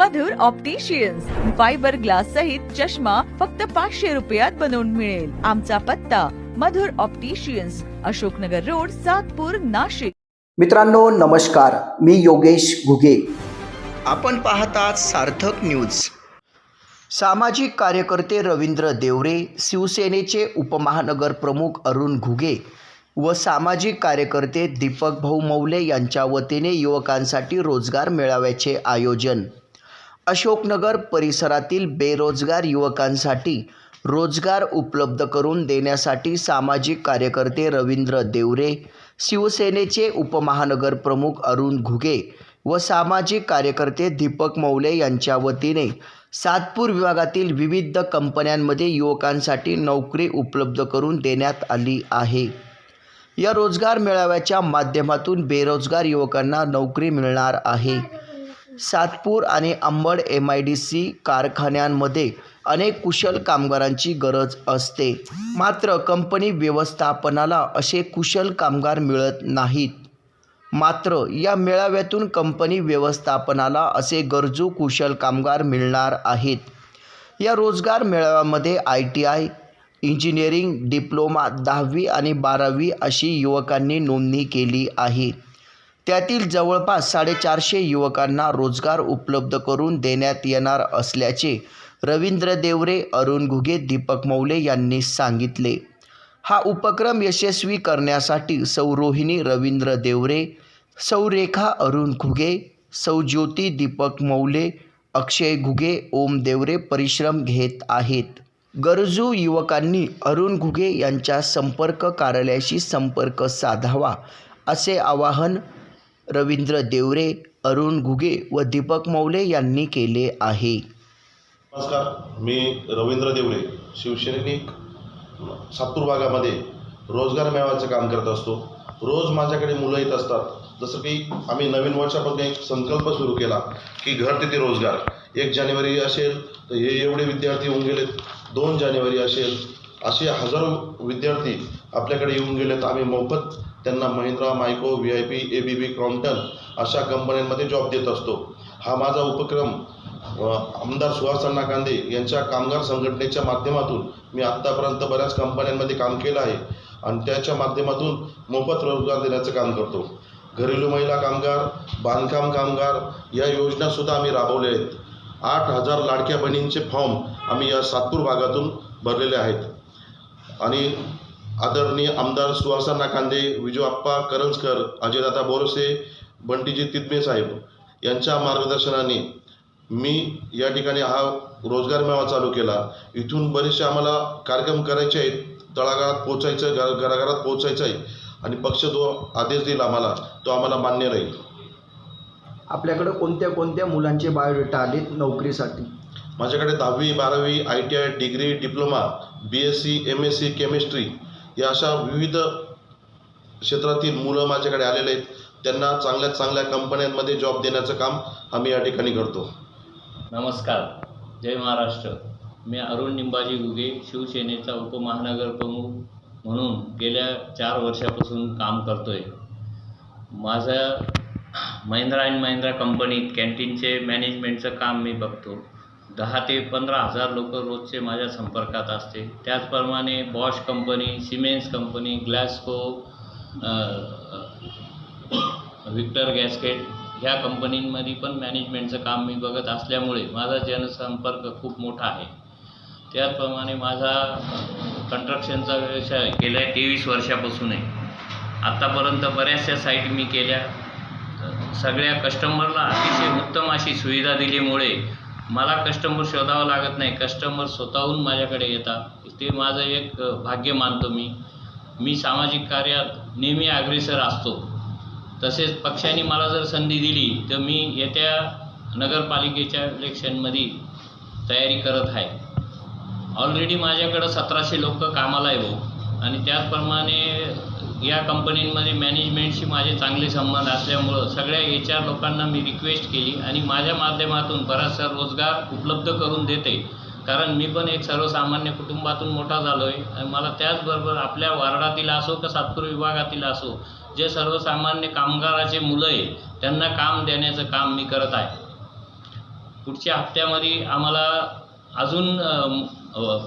मधुर opticians fibre glass सहित चष्मा फक्त पाचशे रुपयात बनवून मिळेल. आमचा पत्ता मधुर ऑप्टिशियन्स अशोकनगर रोड सातपूर नाशिक. मित्रांनो नमस्कार. मी योगेश घुगे. आपण पाहतात सार्थक न्यूज. सामाजिक कार्यकर्ते रवींद्र देवरे शिवसेनेचे उपमहानगर प्रमुख अरुण घुगे व सामाजिक कार्यकर्ते दीपक भाऊ मौले यांच्या वतीने युवकांसाठी रोजगार मेळाव्याचे आयोजन. अशोकनगर परिसरातील बेरोजगार युवकांसाठी रोजगार उपलब्ध करून देण्यासाठी सामाजिक कार्यकर्ते रवींद्र देवरे शिवसेनेचे उपमहानगर प्रमुख अरुण घुगे व सामाजिक कार्यकर्ते दीपक मौले यांच्या वतीने सातपूर विभागातील विविध कंपन्यांमध्ये युवकांसाठी नोकरी उपलब्ध करून देण्यात आली आहे. या रोजगार मेळाव्याच्या माध्यमातून बेरोजगार युवकांना नोकरी मिळणार आहे. सातपूर आणि Ambad M I D C कारखान्यांमध्ये अनेक कुशल कामगारांची गरज असते. मात्र कंपनी व्यवस्थापनाला असे कुशल कामगार मिळत नाहीत. मात्र या मेळाव्यातून कंपनी व्यवस्थापनाला असे गरजू कुशल कामगार मिळणार आहेत. या रोजगार मेळाव्यामध्ये I T I engineering diploma दहावी आणि बारावी अशी युवकांनी नोंदणी केली आहे. त्यातील जवळपास साडेचारशे युवकांना रोजगार उपलब्ध करून देण्यात येणार असल्याचे रवींद्र देवरे अरुण घुगे दीपक मौले यांनी सांगितले. हा उपक्रम यशस्वी करण्यासाठी सौ रोहिणी रवींद्र देवरे सौ रेखा अरुण घुगे सौ ज्योती दीपक मौले अक्षय घुगे ओम देवरे परिश्रम घेत आहेत. गरजू युवकांनी अरुण घुगे यांच्या संपर्क कार्यालयाशी संपर्क साधावा असे आवाहन रवींद्र देवरे अरुण घुगे व दीपक मौले यांनी केले आहे. नमस्कार मी रवींद्र देवरे शिवसैनिक सातपूर भागामध्ये रोजगार मेळाव्याचं काम करत असतो. रोज माझ्याकडे मुलं येत असतात. जसं की आम्ही नवीन वर्षापासून एक संकल्प सुरू केला की घर तिथे रोजगार. एक जानेवारी असेल तर हे एवढे विद्यार्थी होऊन गेलेत. दोन जानेवारी असेल असे हजारो विद्यार्थी आपल्याकडे येऊन गेले तर आम्ही मोफत त्यांना Mahindra Mico V I P A B B Crompton अशा कंपन्यांमध्ये जॉब देत असतो. हा माझा उपक्रम आमदार सुहास अण्णा कांदे यांच्या कामगार संघटनेच्या माध्यमातून मी आत्तापर्यंत बऱ्याच कंपन्यांमध्ये काम केलं आहे आणि त्याच्या माध्यमातून मोफत रोजगार देण्याचं काम करतो. घरेलू महिला कामगार बांधकाम कामगार या योजनासुद्धा आम्ही राबवल्या आहेत. आठ हजार लाडक्या बहिणींचे फॉर्म आम्ही या सातपूर भागातून भरलेले आहेत. आणि आदरणीय आमदार सुहासांना कांदे विजूआप्पा करंजकर अजयदादा बोरसे बंटीजी तितमे साहेब यांच्या मार्गदर्शनाने मी या ठिकाणी हा रोजगार मेळावा चालू केला. इथून बरेचसे आम्हाला कार्यक्रम करायचे आहेत. तळागाळात पोचायचं आहे घर घराघरात पोचायचं आहे. आणि पक्ष जो आदेश देईल आम्हाला तो आम्हाला मान्य राहील. आपल्याकडं कोणत्या कोणत्या मुलांचे बायोडेटा आलेत नोकरीसाठी? माझ्याकडे दहावी बारावी I T I degree diploma B S C M S C chemistry या अशा विविध क्षेत्रातील मुलं माझ्याकडे आलेले आहेत. त्यांना चांगल्या चांगल्या कंपन्यांमध्ये जॉब देण्याचं काम आम्ही या ठिकाणी करतो. नमस्कार. जय महाराष्ट्र. मी अरुण निंबाजी गुगे शिवसेनेचा उपमहानगर प्रमुख म्हणून गेल्या चार वर्षापासून काम करतो आहे माझं महिंद्रा अँड महिंद्रा कंपनीत कॅन्टीनचे मॅनेजमेंटचं काम मी बघतो. दहा ते पंधरा हजार लोक रोजचे माझ्या संपर्कात असते. त्याचप्रमाणे Bosch company Siemens company Glasco Victor gasket ह्या कंपनींमध्ये पण मॅनेजमेंटचं काम मी बघत असल्यामुळे माझा जनसंपर्क खूप मोठा आहे. त्याचप्रमाणे माझा कंस्ट्रक्शनचा व्यवसाय गेल्या तेवीस वर्षापासून आहे. आत्तापर्यंत बऱ्याचशा साईट मी केल्या. सगळ्या कस्टमरला अतिशय उत्तम अशी सुविधा दिल्यामुळे मला कस्टमर शोधावं लागत नाही. कस्टमर स्वतःहून माझ्याकडे येतात. ते माझं एक भाग्य मानतो मी. मी सामाजिक कार्यात नेहमी अग्रेसर असतो. तसेच पक्षाने मला जर संधी दिली तर मी येत्या नगरपालिकेच्या इलेक्शनमध्ये तयारी करत आहे. ऑलरेडी माझ्याकडं सतराशे लोक कामाला आहे हो. आणि त्याचप्रमाणे या कंपनींमध्ये मॅनेजमेंटशी माझे चांगले संबंध असल्यामुळं सगळ्या एच आर लोकांना मी रिक्वेस्ट केली आणि माझ्या माध्यमातून बराचसा रोजगार उपलब्ध करून देते. कारण मी पण एक सर्वसामान्य कुटुंबातून मोठा झालो आहे आणि मला त्याचबरोबर आपल्या वार्डातील असो का सातपूर विभागातील असो जे सर्वसामान्य कामगाराचे मुलं आहे त्यांना काम देण्याचं काम मी करत आहे. पुढच्या हप्त्यामध्ये आम्हाला अजून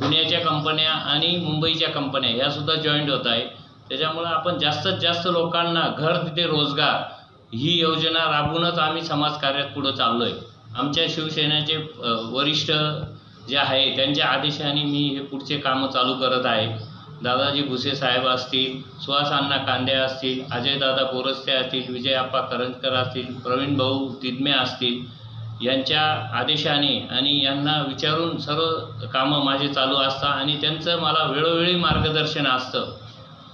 पुण्याच्या कंपन्या आणि मुंबईच्या कंपन्या ह्यासुद्धा जॉईंट होत आहे. त्याच्यामुळं आपण जास्तीत जास्त लोकांना घर तिथे रोजगार ही योजना राबवूनच आम्ही समाजकार्यात पुढं चाललो आहे आमच्या शिवसेनेचे वरिष्ठ जे आहे त्यांच्या आदेशाने मी हे पुढचे कामं चालू करत आहे. दादाजी भुसे साहेब असतील सुहास अण्णा कांदे असतील अजयदादा बोरस्ते असतील विजयाप्पा करंजकर असतील प्रवीण भाऊ तिदमे असतील यांच्या आदेशाने आणि यांना विचारून सर्व कामं माझे चालू असतात आणि त्यांचं मला वेळोवेळी मार्गदर्शन असतं.